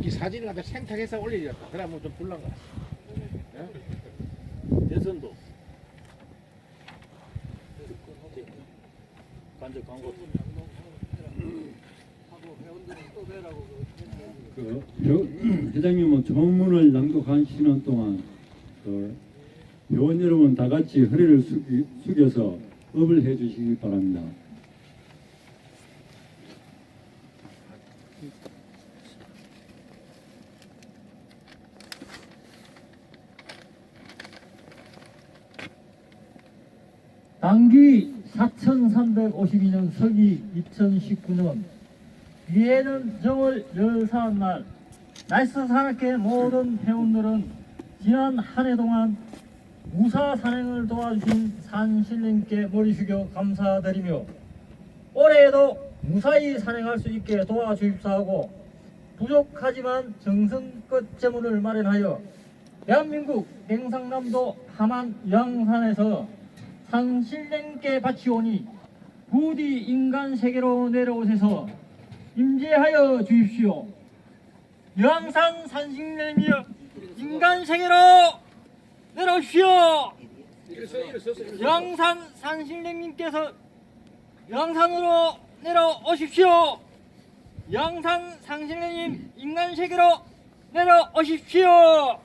이 사진을 갖다 생탁해서 올리려다 그러면 좀 불난가 대선도. 네? 간접 광고. 하고 회원들은 또 배라고. 그 표- 회장님은 조문을 낭독하시는 동안 그 회원 여러분 다 같이 허리를 숙이, 숙여서 업을 해주시기 바랍니다. 당기 4352년 서기 2019년 위에는 정월 열사한 날 나이스 산악회 모든 회원들은 지난 한 해 동안 무사 산행을 도와주신 산신님께 머리 숙여 감사드리며 올해에도 무사히 산행할 수 있게 도와주십사하고 부족하지만 정성껏 재물을 마련하여 대한민국 냉상남도 함안 양산에서 산신령께 바치오니 부디 인간 세계로 내려오셔서 임재하여 주십시오. 영산 산신령이여 인간 세계로 내려오십시오. 영산 산신령님께서 영산으로 내려오십시오. 영산 산신령님 인간 세계로 내려오십시오.